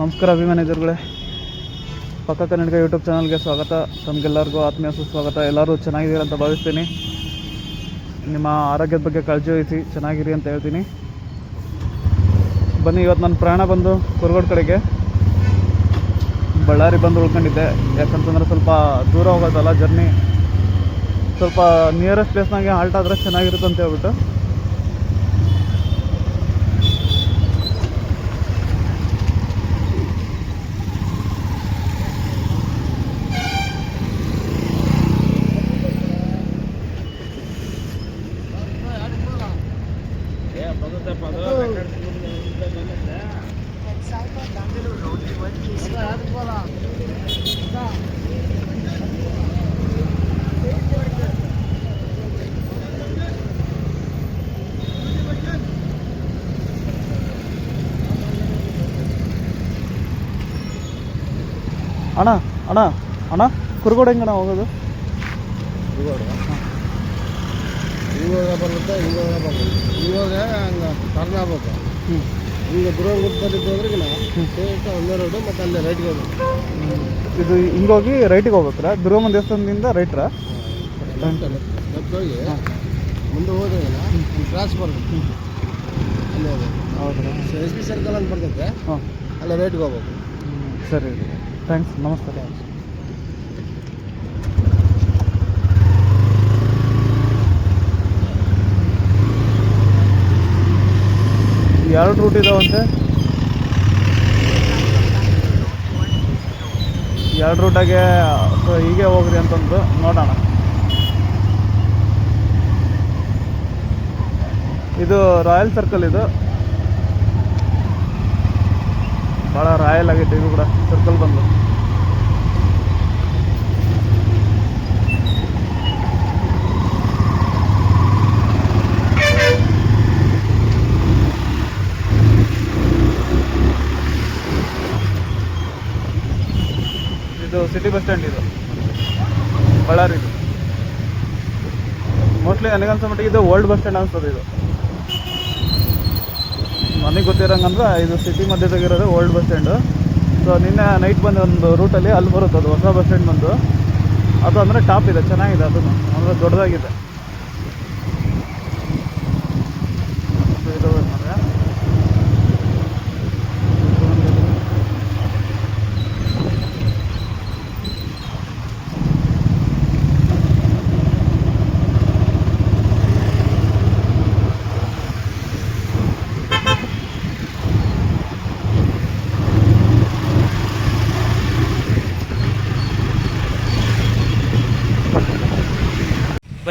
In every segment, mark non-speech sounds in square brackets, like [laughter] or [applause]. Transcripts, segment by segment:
ನಮಸ್ಕಾರ ಅಭಿಮಾನಿದರುಗಳೇ ಪಕ್ಕ ಕನ್ನಡಿಗ ಯೂಟ್ಯೂಬ್ ಚಾನಲ್ಗೆ ಸ್ವಾಗತ. ತಮಗೆಲ್ಲರಿಗೂ ಆತ್ಮೀಯ ಸುಸ್ವಾಗತ. ಎಲ್ಲರೂ ಚೆನ್ನಾಗಿದ್ದೀರಿ ಅಂತ ಭಾವಿಸ್ತೀನಿ. ನಿಮ್ಮ ಆರೋಗ್ಯದ ಬಗ್ಗೆ ಕಾಳಜಿ ವಹಿಸಿ ಚೆನ್ನಾಗಿರಿ ಅಂತ ಹೇಳ್ತೀನಿ. ಬನ್ನಿ, ಇವತ್ತು ನನ್ನ ಪ್ರಯಾಣ ಬಂದು ಕುರುಗೋಡು ಕಡೆಗೆ. ಬಳ್ಳಾರಿ ಬಂದು ಉಳ್ಕೊಂಡಿದ್ದೆ. ಯಾಕಂತಂದ್ರೆ ಸ್ವಲ್ಪ ದೂರ ಹೋಗೋದಲ್ಲ ಜರ್ನಿ ಸ್ವಲ್ಪ ನಿಯರೆಸ್ಟ್ ಪ್ಲೇಸ್ನಾಗೆ ಹಾಲ್ಟ್ ಆದರೆ ಚೆನ್ನಾಗಿರುತ್ತೆ ಅಂತ ಹೇಳ್ಬಿಟ್ಟು. அண்ணா அண்ணா அண்ணா குறுக்கோடு எங்கண்ணா உங்கது குறுக்கோடு ಇವಾಗ ಬರುತ್ತೆ ಇವಾಗ ಬರುತ್ತೆ. ಇವಾಗ ಹಂಗೆ ಟರ್ನ್ ಆಗ್ಬೇಕು. ಹ್ಞೂ ಈಗ ಗುರು ಗುರ್ತಲ್ಲಿ ಹೋದ್ರಿಗಿನ ಸೇರ್ಕ ಒಂದೇ ರೋಡು ಮತ್ತು ಅಲ್ಲಿ ರೈಟ್ಗೆ ಹೋಗ್ಬೇಕು. ಇದು ಹಿಂಗೋಗಿ ರೈಟಿಗೆ ಹೋಗ್ಬೇಕ್ರ ದುರ್ಗಮ್ಮ ದೇವಸ್ಥಾನದಿಂದ ರೈಟ್ರಾ ಲೆಫ್ಟ್ ಹೋಗಿ ಮುಂದೆ ಹೋದ್ರಿಗಿನ ಕ್ರಾಸ್ ಬರ್ಬೇಕು ಅಲ್ಲಿ ಹೋಗ್ಬೇಕು ಹೌದಾ ಎಸ್ ಬಿ ಸರ್ಕಲ್ ಅಂತ ಬರ್ತೈತೆ. ಹಾಂ. ಅಲ್ಲೇ ರೈಟ್ಗೆ ಹೋಗ್ಬೇಕು. ಸರಿ ಥ್ಯಾಂಕ್ಸ್ ನಮಸ್ಕಾರ ಎರಡು ರೂಟ್ ಇದಾವಂತೆ. ಎರಡು ರೂಟಾಗೆ ಹೀಗೆ ಹೋಗ್ರಿ ಅಂತಂದು ನೋಡೋಣ. ಇದು ರಾಯಲ್ ಸರ್ಕಲ್ ಇದು. ಭಾಳ ರಾಯಲ್ ಆಗೈತೆ ಇದು ಕೂಡ, ಸರ್ಕಲ್ ಬಂದು ಇದು ಸಿಟಿ ಬಸ್ ಸ್ಟ್ಯಾಂಡ್ ಇದು. ಬಳ್ಳಾರಿ ಮೋಸ್ಟ್ಲಿ ನನಗನ್ಸೋ ಮಟ್ಟಿಗೆ ಇದು ಓಲ್ಡ್ ಬಸ್ ಸ್ಟ್ಯಾಂಡ್ ಅನ್ಸ್ತದೆ ಇದು. ನನಗೆ ಗೊತ್ತಿರೋಂಗಂದ್ರೆ ಇದು ಸಿಟಿ ಮಧ್ಯದಾಗಿರೋದು ಓಲ್ಡ್ ಬಸ್ ಸ್ಟ್ಯಾಂಡು ಸೊ ನಿನ್ನೆ ನೈಟ್ ಬಂದ ಒಂದು ರೂಟಲ್ಲಿ ಅಲ್ಲಿ ಬರುತ್ತೆ ಅದು, ಹೊಸ ಬಸ್ ಸ್ಟ್ಯಾಂಡ್ ಬಂದು. ಅದು ಅಂದರೆ ಟಾಪ್ ಇದೆ, ಚೆನ್ನಾಗಿದೆ ಅದನ್ನು. ಅಂದರೆ ದೊಡ್ಡದಾಗಿದೆ.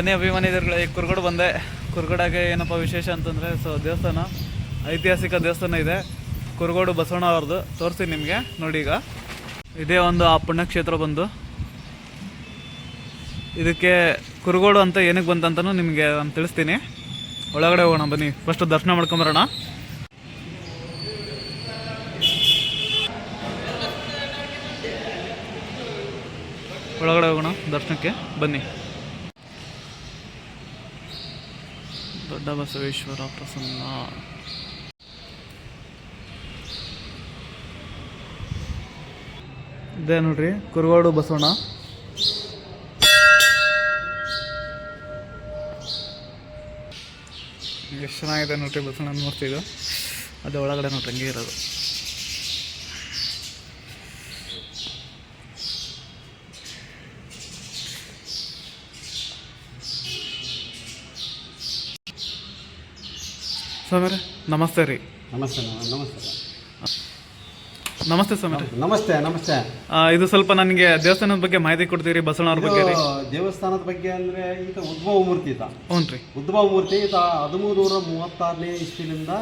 ಬನ್ನಿ ಅಭಿಮಾನಿದರುಗಳೇ, ಈ ಕುರುಗೋಡು ಬಂದೆ. ಕುರ್ಗೋಡಾಗೆ ಏನಪ್ಪ ವಿಶೇಷ ಅಂತಂದರೆ, ಸೊ ದೇವಸ್ಥಾನ, ಐತಿಹಾಸಿಕ ದೇವಸ್ಥಾನ ಇದೆ. ಕುರ್ಗೋಡು ಬಸವಣ್ಣ ಅವ್ರದ್ದು ತೋರಿಸ್ತೀನಿ ನಿಮಗೆ ನೋಡಿ ಈಗ ಇದೇ ಒಂದು ಆ ಪುಣ್ಯಕ್ಷೇತ್ರ ಬಂದು. ಇದಕ್ಕೆ ಕುರುಗೋಡು ಅಂತ ಏನಕ್ಕೆ ಬಂತಂತನೂ ನಿಮಗೆ ನಾನು ತಿಳಿಸ್ತೀನಿ. ಒಳಗಡೆ ಹೋಗೋಣ, ಬನ್ನಿ. ಫಸ್ಟ್ ದರ್ಶನ ಮಾಡ್ಕೊಂಬರೋಣ. ಒಳಗಡೆ ಹೋಗೋಣ, ದರ್ಶನಕ್ಕೆ. ಬನ್ನಿ. ದೊಡ್ಡ ಬಸವೇಶ್ವರ ಪ್ರಸನ್ನ. ಇದೇ ನೋಡ್ರಿ, ಕುರುಗೋಡು ಬಸವಣ್ಣ. ಎಷ್ಟು ಚೆನ್ನಾಗಿದೆ ನೋಡ್ರಿ ಬಸವಣ್ಣ ಮೂರ್ತಿ ಇದು ಅದು ಒಳಗಡೆ ನೋಡ್ರಿ, ಹಂಗೆ ಇರೋದು. ಸ್ವಾಮಿರೆ ನಮಸ್ತೆ ರೀ. ನಮಸ್ತೆ ನಮಸ್ತೆ. ನಮಸ್ತೆ. ಸ್ವಾಮಿರೆ ನಮಸ್ತೆ ನಮಸ್ತೆ. ಇದು ಸ್ವಲ್ಪ ನನಗೆ ದೇವಸ್ಥಾನದ ಬಗ್ಗೆ ಮಾಹಿತಿ ಕೊಡ್ತೀರಿ ಬಸವಣ್ಣವ್ರ ಬಗ್ಗೆ ರೀ? ದೇವಸ್ಥಾನದ ಬಗ್ಗೆ ಅಂದರೆ ಈತ ಉದ್ಭವ ಮೂರ್ತಿ ಈತ ಹ್ಞೂ ರೀ. ಉದ್ಭವ ಮೂರ್ತಿ ಈತ ಹದಿಮೂರು ನೂರ ಮೂವತ್ತಾರನೇ ಇಸ್ವಿಲಿಂದ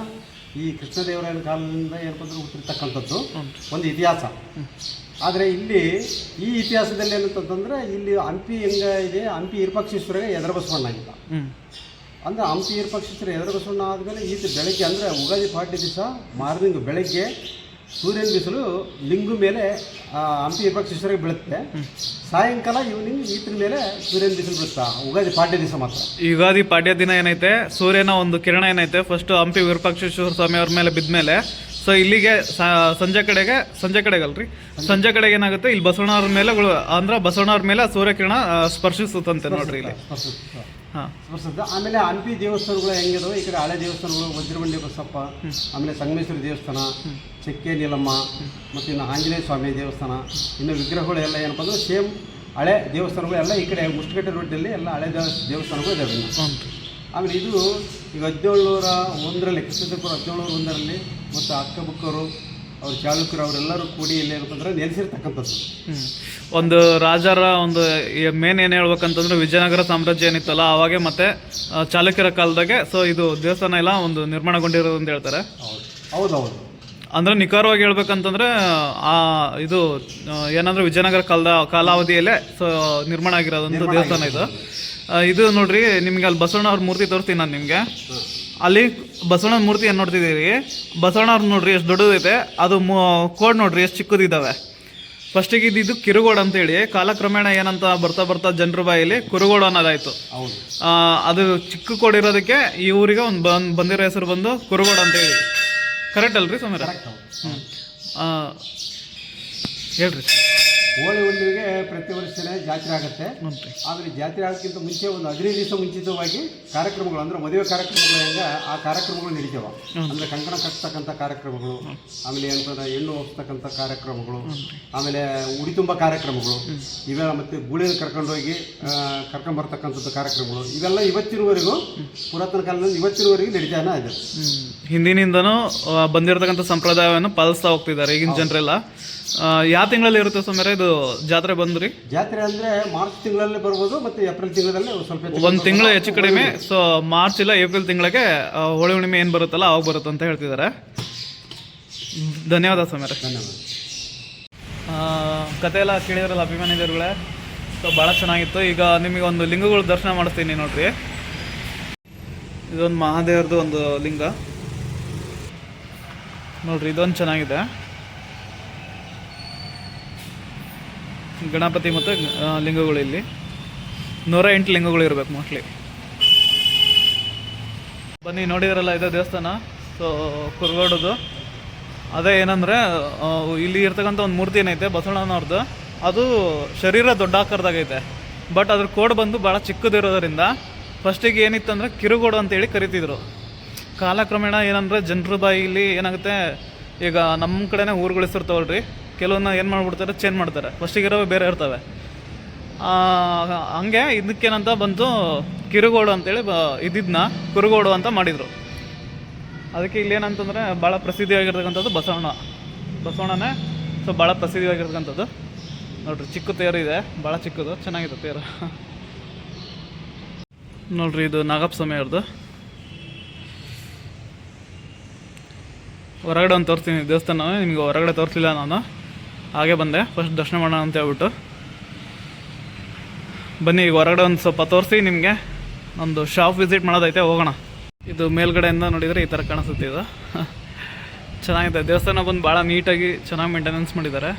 ಈ ಕೃಷ್ಣದೇವರಾಯನ ಕಾಲದಿಂದ ಏನಂತಂದ್ರೆ ಹುಟ್ಟಿರ್ತಕ್ಕಂಥದ್ದು. ಒಂದು ಇತಿಹಾಸ. ಆದರೆ ಇಲ್ಲಿ ಈ ಇತಿಹಾಸದಲ್ಲಿ ಏನಂತಂದ್ರೆ ಇಲ್ಲಿ ಹಂಪಿ ಹೆಂಗ ಇದೆ ಹಂಪಿ ಇರ್ಪಕ್ಷೇಶ್ವರ ಎದುರು ಬಸವಣ್ಣ ಆಗಿದ್ದ ಅಂದ್ರೆ ಹಂಪಿ ಇರ್ಪಕ್ಷೇಶ್ವರ ಎದುರು ಬಸವಣ್ಣ ಆದಮೇಲೆ ಈತ ಬೆಳಗ್ಗೆ ಅಂದರೆ ಉಗಾದಿ ಪಾಡ್ಯ ದಿವಸ ಮಾರ್ನಿಂಗ್ ಬೆಳಗ್ಗೆ ಸೂರ್ಯನ ಬಿಸಿಲು ಲಿಂಗು ಮೇಲೆ ಹಂಪಿ ವಿಪಕ್ಷೇಶ್ವರಿಗೆ ಬೀಳುತ್ತೆ. ಸಾಯಂಕಾಲ ಈವ್ನಿಂಗ್ ಈತನ ಮೇಲೆ ಸೂರ್ಯನ ಬಿಸಿಲು ಬೀಳುತ್ತಾ? ಉಗಾದಿ ಪಾಡ್ಯ ದಿವಸ ಮಾತ್ರ. ಯುಗಾದಿ ಪಾಡ್ಯ ದಿನ ಏನೈತೆ? ಸೂರ್ಯನ ಒಂದು ಕಿರಣ ಏನೈತೆ? ಫಸ್ಟ್ ಹಂಪಿ ವಿರೂಪಾಕ್ಷೇಶ್ವರ ಸ್ವಾಮಿ ಅವ್ರ ಮೇಲೆ ಬಿದ್ಮೇಲೆ ಸೊ ಸೊ ಇಲ್ಲಿಗೆ ಸಂಜೆ ಕಡೆಗೆ ಸಂಜೆ ಕಡೆಗೆ ಅಲ್ರಿ ಸಂಜೆ ಕಡೆಗೆ ಏನಾಗುತ್ತೆ? ಇಲ್ಲಿ ಬಸವಣ್ಣವ್ರ ಮೇಲೆ ಅಂದ್ರೆ ಬಸವಣ್ಣವ್ರ ಮೇಲೆ ಸೂರ್ಯಕಿರಣ ಸ್ಪರ್ಶಿಸುತ್ತಂತೆ ನೋಡ್ರಿ ಇಲ್ಲಿ. ಹಾ. ಆಮೇಲೆ ಹಂಪಿ ದೇವಸ್ಥಾನಗಳು ಹೆಂಗಿದಾವೆ ಈ ಕಡೆ ಹಳೆ ದೇವಸ್ಥಾನಗಳು ವಜ್ರಬಂಡಿ ಬಸಪ್ಪ ಆಮೇಲೆ ಸಂಗಮೇಶ್ವರಿ ದೇವಸ್ಥಾನ ಚಕ್ಕೆ ನೀಲಮ್ಮ ಮತ್ತು ಇನ್ನು ಆಂಜನೇಯ ಸ್ವಾಮಿ ದೇವಸ್ಥಾನ ಇನ್ನು ವಿಗ್ರಹಗಳು ಎಲ್ಲ ಏನಪ್ಪ ಅಂದ್ರೆ ಸೇಮ್ ಹಳೆ ದೇವಸ್ಥಾನಗಳು ಎಲ್ಲ ಈ ಕಡೆ ಮುಷ್ಟಕಟ್ಟೆ ರೋಡಲ್ಲಿ ಎಲ್ಲ ಹಳೆ ದೇವ ದೇವಸ್ಥಾನಗಳು ಇದಾವೆ ಇನ್ನು. ಆಮೇಲೆ ಇದು ಈಗ ಹದಿನೇಳುನೂರ ಒಂದರಲ್ಲಿ ಕ್ರಿಸ್ತಪುರ ಹದಿನೇಳು ನೂರ ಒಂದರಲ್ಲಿ ಮತ್ತು ಅಕ್ಕಬುಕ್ಕರು ಅವ್ರ ಚಾಲುಕ್ಯರು ಅವರೆಲ್ಲರೂ ಕೂಡಿ ಇಲ್ಲಿ ಏನಪ್ಪ ಅಂದ್ರೆ ನೆಲೆಸಿರ್ತಕ್ಕಂಥದ್ದು ಒಂದು ರಾಜರ ಒಂದು ಮೇನ್ ಏನು ಹೇಳ್ಬೇಕಂತಂದ್ರೆ ವಿಜಯನಗರ ಸಾಮ್ರಾಜ್ಯ ಏನಿತ್ತಲ್ಲ ಅವಾಗೆ ಮತ್ತೆ ಚಾಲುಕ್ಯರ ಕಾಲದಾಗೆ ಸೊ ಇದು ದೇವಸ್ಥಾನ ಎಲ್ಲ ಒಂದು ನಿರ್ಮಾಣಗೊಂಡಿರೋದು ಅಂತ ಹೇಳ್ತಾರೆ. ಹೌದು. ಹೌದೌದು. ಅಂದ್ರೆ ನಿಖರವಾಗಿ ಹೇಳ್ಬೇಕಂತಂದ್ರೆ ಆ ಇದು ಏನಂದ್ರೆ ವಿಜಯನಗರ ಕಾಲದ ಕಾಲಾವಧಿಯಲ್ಲೇ ಸೊ ನಿರ್ಮಾಣ ಆಗಿರೋದಂತ ದೇವಸ್ಥಾನ ಇದು. ಇದು ನೋಡ್ರಿ ನಿಮ್ಗೆ ಅಲ್ಲಿ ಬಸವಣ್ಣ ಅವ್ರ ಮೂರ್ತಿ ತೋರಿಸ್ತೀನಿ ನಾನು ನಿಮಗೆ. ಅಲ್ಲಿ ಬಸವಣ್ಣನ ಮೂರ್ತಿ ಏನು ನೋಡ್ತಿದ್ದೀರಿ. ಬಸವಣ್ಣವ್ರ ನೋಡ್ರಿ ಎಷ್ಟು ದೊಡ್ಡದೈತೆ. ಅದು ಕೋಡ್ ನೋಡ್ರಿ ಎಷ್ಟು ಚಿಕ್ಕದಿದ್ದಾವೆ ಫಸ್ಟಿಗೆ ಇದ್ದಿದ್ದು ಕಿರುಗೋಡು ಅಂತೇಳಿ. ಕಾಲಕ್ರಮೇಣ ಏನಂತ ಬರ್ತಾ ಬರ್ತಾ ಜನರ ಬಾಯಲ್ಲಿ ಕುರುಗೋಡು ಅನ್ನೋದಾಯಿತು. ಅದು ಚಿಕ್ಕ ಕೋಡಿರೋದಕ್ಕೆ ಈ ಊರಿಗೆ ಒಂದು ಬಂದ್ ಬಂದಿರೋ ಹೆಸರು ಬಂದು ಕುರುಗೋಡು ಅಂತೇಳಿ. ಕರೆಕ್ಟ್ ಅಲ್ರಿ ಸಮೀರ ಹ್ಞೂ ಹೇಳ್ರಿ. ಹೋಳಿ ಹುಣ್ಣಿಮೆಗೆ ಪ್ರತಿ ವರ್ಷನೇ ಜಾತ್ರೆ ಆಗುತ್ತೆ. ಆದರೆ ಜಾತ್ರೆ ಆಗೋಕ್ಕಿಂತ ಮುಂಚೆ ಒಂದು ಹದಿನೈದು ದಿವಸ ಮುಂಚಿತವಾಗಿ ಕಾರ್ಯಕ್ರಮಗಳು ಅಂದ್ರೆ ಮದುವೆ ಕಾರ್ಯಕ್ರಮಗಳು ಹೆಂಗೆ ಆ ಕಾರ್ಯಕ್ರಮಗಳು ನಡೀತಾವ. ಅಂದರೆ ಕಂಕಣ ಕಟ್ತಕ್ಕಂಥ ಕಾರ್ಯಕ್ರಮಗಳು ಆಮೇಲೆ ಏನಂತಂದ್ರೆ ಹೆಣ್ಣು ಹೋಗ್ತಕ್ಕಂಥ ಕಾರ್ಯಕ್ರಮಗಳು ಆಮೇಲೆ ಉಡಿ ತುಂಬ ಕಾರ್ಯಕ್ರಮಗಳು. ಇವೆಲ್ಲ ಮತ್ತು ಗೂಳಿನ ಕರ್ಕೊಂಡೋಗಿ ಕರ್ಕೊಂಡ್ಬರ್ತಕ್ಕಂಥದ್ದು ಕಾರ್ಯಕ್ರಮಗಳು. ಇವೆಲ್ಲ ಇವತ್ತಿನವರೆಗೂ ಪುರಾತನ ಕಾಲದಲ್ಲಿ ಇವತ್ತಿನವರೆಗೂ ನಡೀತಾನೆ ಇದೆ. ಹಿಂದಿನಿಂದನೂ ಬಂದಿರತಕ್ಕಂಥ ಸಂಪ್ರದಾಯವನ್ನು ಪಾಲಿಸ್ತಾ ಹೋಗ್ತಿದ್ದಾರೆ ಈಗಿನ ಜನರೆಲ್ಲ. ಯಾವ ತಿಂಗಳಲ್ಲಿ ಇರುತ್ತೆ ಸಮೀರ ಇದು ಜಾತ್ರೆ ಬಂದ್ರಿ? ಜಾತ್ರೆ ಅಂದ್ರೆ ಮಾರ್ಚ್ ತಿಂಗಳಲ್ಲಿ ಬರ್ಬೋದು ಮತ್ತೆ ಏಪ್ರಿಲ್ ತಿಂಗಳಲ್ಲಿ ಸ್ವಲ್ಪ ಹೆಚ್ಚು ಒಂದು ತಿಂಗಳು ಹೆಚ್ಚು ಕಡಿಮೆ. ಸೊ ಮಾರ್ಚ್ ಇಲ್ಲ ಏಪ್ರಿಲ್ ತಿಂಗಳಿಗೆ ಆ, ಹೋಳಿ ಹುಣ್ಣಿಮೆ ಏನು ಬರುತ್ತಲ್ಲ ಅವಾಗ ಬರುತ್ತೆ ಅಂತ ಹೇಳ್ತಿದ್ದಾರೆ ಧನ್ಯವಾದ ಸಮೀರ ಧನ್ಯವಾದ. ಕತೆ ಎಲ್ಲ ಕೇಳಿದ್ರಲ್ಲ ಅಭಿಮಾನಿದರುಗಳೇ ಸೊ ಭಾಳ ಚೆನ್ನಾಗಿತ್ತು. ಈಗ ನಿಮಗೆ ಒಂದು ಲಿಂಗಗಳು ದರ್ಶನ ಮಾಡಿಸ್ತೀನಿ ನೋಡ್ರಿ. ಇದೊಂದು ಮಹಾದೇವ್ರದ್ದು ಒಂದು ಲಿಂಗ. ನೋಡ್ರಿ ಇದೊಂದು ಚೆನ್ನಾಗಿದೆ. ಗಣಪತಿ ಮತ್ತು ಲಿಂಗಗಳು ಇಲ್ಲಿ. ನೂರ ಎಂಟು ಲಿಂಗಗಳು ಇರಬೇಕು ಮೋಸ್ಟ್ಲಿ ಬನ್ನಿ, ನೋಡಿದ್ರಲ್ಲ ಇದೆ ದೇವಸ್ಥಾನ? ಸೊ ಕುರ್ಗೋಡದು. ಅದೇ ಏನಂದರೆ ಇಲ್ಲಿ ಇರ್ತಕ್ಕಂಥ ಒಂದು ಮೂರ್ತಿ ಏನೈತೆ ಬಸವಣ್ಣನವ್ರದ್ದು ಅದು ಶರೀರ ದೊಡ್ಡ ಆಕಾರದಾಗೈತೆ ಬಟ್ ಅದ್ರ ಕೋಡ್ ಬಂದು ಭಾಳ ಚಿಕ್ಕದಿರೋದ್ರಿಂದ ಫಸ್ಟಿಗೆ ಏನಿತ್ತಂದ್ರೆ ಕಿರುಗೋಡು ಅಂತೇಳಿ ಕರಿತಿದ್ರು. ಕಾಲಕ್ರಮೇಣ ಏನಂದ್ರೆ, ಜನರ ಬಾಯಿಲಿ ಏನಾಗುತ್ತೆ, ಈಗ ನಮ್ಮ ಕಡೆನೇ ಊರುಗಳಿಸಿರ್ತಾವಲ್ರಿ ಕೆಲವನ್ನ ಏನು ಮಾಡ್ಬಿಡ್ತಾರೆ ಚೇಂಜ್ ಮಾಡ್ತಾರೆ. ಫಸ್ಟಿಗೆ ಇರೋವೆ ಬೇರೆ ಇರ್ತವೆ. ಹಂಗೆ ಇದಕ್ಕೇನಂತ ಬಂತು, ಕಿರುಗೋಡು ಅಂತೇಳಿ ಬ ಇದ್ದಿದ್ದನ್ನ ಕುರುಗೋಡು ಅಂತ ಮಾಡಿದರು. ಅದಕ್ಕೆ ಇಲ್ಲಿ ಏನಂತಂದರೆ ಭಾಳ ಪ್ರಸಿದ್ಧಿಯಾಗಿರ್ತಕ್ಕಂಥದ್ದು ಬಸವಣ್ಣ. ಬಸವಣ್ಣನೇ ಸೊ ಭಾಳ ಪ್ರಸಿದ್ಧಿಯಾಗಿರ್ತಕ್ಕಂಥದ್ದು. ನೋಡ್ರಿ, ಚಿಕ್ಕ ತೇರು ಇದೆ ಭಾಳ ಚಿಕ್ಕದು, ಚೆನ್ನಾಗಿದೆ ತೇರು. ನೋಡ್ರಿ, ಇದು ನಾಗಪ್ಪ ಸ್ವಾಮಿ ಅವ್ರದ್ದು ಹೊರಗಡೆ ಒಂದು ತೋರಿಸ್ತೀನಿ ದೇವಸ್ಥಾನ ನಿಮಗೆ ಹೊರಗಡೆ ತೋರಿಸಲಿಲ್ಲ ನಾನು. ಹಾಗೆ ಬಂದೆ. ಫಸ್ಟ್ ದರ್ಶನ ಮಾಡೋಣ ಅಂತ ಹೇಳ್ಬಿಟ್ಟು. ಬನ್ನಿ ಈಗ ಹೊರಗಡೆ ಒಂದು ಸ್ವಲ್ಪ ತೋರಿಸಿ ನಿಮಗೆ. ಒಂದು ಶಾಪ್ ವಿಸಿಟ್ ಮಾಡೋದೈತೆ, ಹೋಗೋಣ. ಇದು ಮೇಲ್ಗಡೆಯಿಂದ ನೋಡಿದರೆ ಈ ಥರ ಕಾಣಿಸುತ್ತೆ ಇದು. [laughs] ಚೆನ್ನಾಗಿದೆ. ದೇವಸ್ಥಾನ ಬಂದು ಭಾಳ ನೀಟಾಗಿ ಚೆನ್ನಾಗಿ ಮೇಂಟೆನೆನ್ಸ್ ಮಾಡಿದ್ದಾರೆ.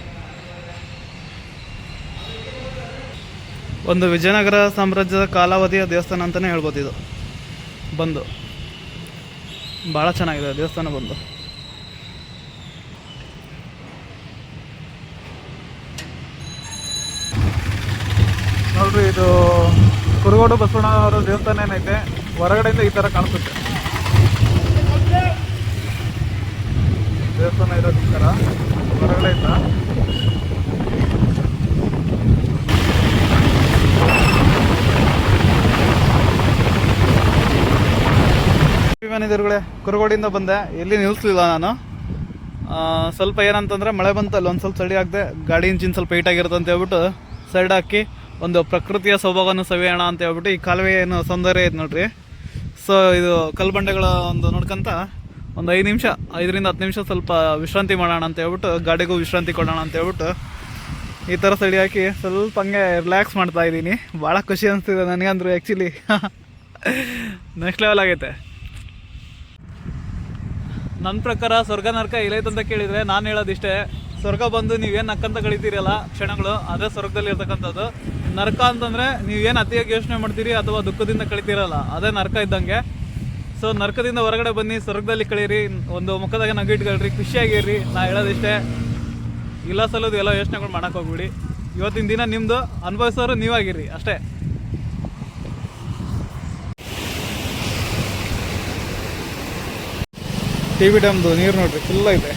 ಒಂದು ವಿಜಯನಗರ ಸಾಮ್ರಾಜ್ಯದ ಕಾಲಾವಧಿಯ ದೇವಸ್ಥಾನ ಅಂತಲೇ ಹೇಳ್ಬೋದು ಇದು. ಬಂದು. ಭಾಳ ಚೆನ್ನಾಗಿದೆ ದೇವಸ್ಥಾನ ಬಂದು. ನೋಡ್ರಿ, ಇದು ಕುರುಗೋಡು ಬಸವಣ್ಣ ಅವರ ದೇವಸ್ಥಾನ ಏನೈತೆ ಹೊರಗಡೆಯಿಂದ ಈ ಥರ ಕಾಣಿಸುತ್ತೆ. ದೇವಸ್ಥಾನ ಇರೋದು ಈ ಥರ ಹೊರಗಡೆಯಿಂದ. ಅಭಿಮಾನಿದರುಗಳೇ ಕುರುಗೋಡಿಂದ ಬಂದೆ. ಎಲ್ಲಿ ನಿಲ್ಲಿಸ್ಲಿಲ್ಲ ನಾನು? ಸ್ವಲ್ಪ ಏನಂತಂದ್ರೆ ಮಳೆ ಬಂತಲ್ಲ, ಒಂದು ಸ್ವಲ್ಪ ಚಳಿ ಆಗದೆ, ಗಾಡಿ ಇಂಜಿನ್ ಸ್ವಲ್ಪ ಹೀಟ್ ಆಗಿರುತ್ತೆ ಅಂತ ಹೇಳ್ಬಿಟ್ಟು ಸೈಡ್ ಹಾಕಿ ಒಂದು ಪ್ರಕೃತಿಯ ಸೊಬಗನ್ನು ಸವಿಯೋಣ ಅಂತ ಹೇಳ್ಬಿಟ್ಟು ಈ ಕಾಲುವೆ ಏನು ಸೌಂದರ್ಯ ಐತೆ ನೋಡ್ರಿ. ಸೊ ಇದು ಕಲ್ಬಂಡೆಗಳ ಒಂದು ನೋಡ್ಕೊಂತ ಒಂದು ಐದು ನಿಮಿಷ, ಐದರಿಂದ ಹತ್ತು ನಿಮಿಷ ಸ್ವಲ್ಪ ವಿಶ್ರಾಂತಿ ಮಾಡೋಣ ಅಂತ ಹೇಳ್ಬಿಟ್ಟು, ಗಾಡಿಗೂ ವಿಶ್ರಾಂತಿ ಕೊಡೋಣ ಅಂತ ಹೇಳ್ಬಿಟ್ಟು ಈ ಥರ ಸಡಿ ಹಾಕಿ ಸ್ವಲ್ಪ ಹಂಗೆ ರಿಲ್ಯಾಕ್ಸ್ ಮಾಡ್ತಾ ಇದ್ದೀನಿ. ಭಾಳ ಖುಷಿ ಅನಿಸ್ತಿದೆ ನನಗಂದ್ರು ಆ್ಯಕ್ಚುಲಿ ನೆಕ್ಸ್ಟ್ ಲೆವೆಲ್ ಆಗೈತೆ. ನನ್ನ ಪ್ರಕಾರ ಸ್ವರ್ಗ ನರಕ ಇಲ್ಲೈತಂತ ಕೇಳಿದರೆ ನಾನು ಹೇಳೋದಿಷ್ಟೇ. ಸ್ವರ್ಗ ಬಂದು ನೀವೇನು ಅಕ್ಕಂತ ಕಳೀತೀರಲ್ಲ ಕ್ಷಣಗಳು ಅದೇ ಸ್ವರ್ಗದಲ್ಲಿ ಇರ್ತಕ್ಕಂಥದ್ದು. ನರಕ ಅಂತಂದರೆ ಏನು ಅತಿಯಾಗಿ ಯೋಚನೆ ಮಾಡ್ತೀರಿ ಅಥವಾ ದುಃಖದಿಂದ ಕಳಿತೀರಲ್ಲ, ಅದೇ ನರಕ ಇದ್ದಂಗೆ. ಸೊ ನರ್ಕದಿಂದ ಹೊರಗಡೆ ಬನ್ನಿ, ಸ್ವರ್ಗದಲ್ಲಿ ಕಳೀರಿ, ಒಂದು ಮುಖದಾಗ ನಗಿಟ್ಕೊಳ್ರಿ ಖುಷಿಯಾಗಿರ್ರಿ ನಾ ಹೇಳೋದಿಷ್ಟೇ, ಇಲ್ಲ ಸಲ್ಲೋದು ಎಲ್ಲ ಯೋಚನೆಗಳು ಮಾಡೋಕೆ ಹೋಗ್ಬಿಡಿ. ಇವತ್ತಿನ ದಿನ ನಿಮ್ಮದು ಅನುಭವಿಸೋರು ನೀವಾಗಿರ್ರಿ, ಅಷ್ಟೇ. ಟಿ ವಿ ಡ್ಯಾಮ್ದು ನೀರು ನೋಡ್ರಿ ಫುಲ್ ಐತೆ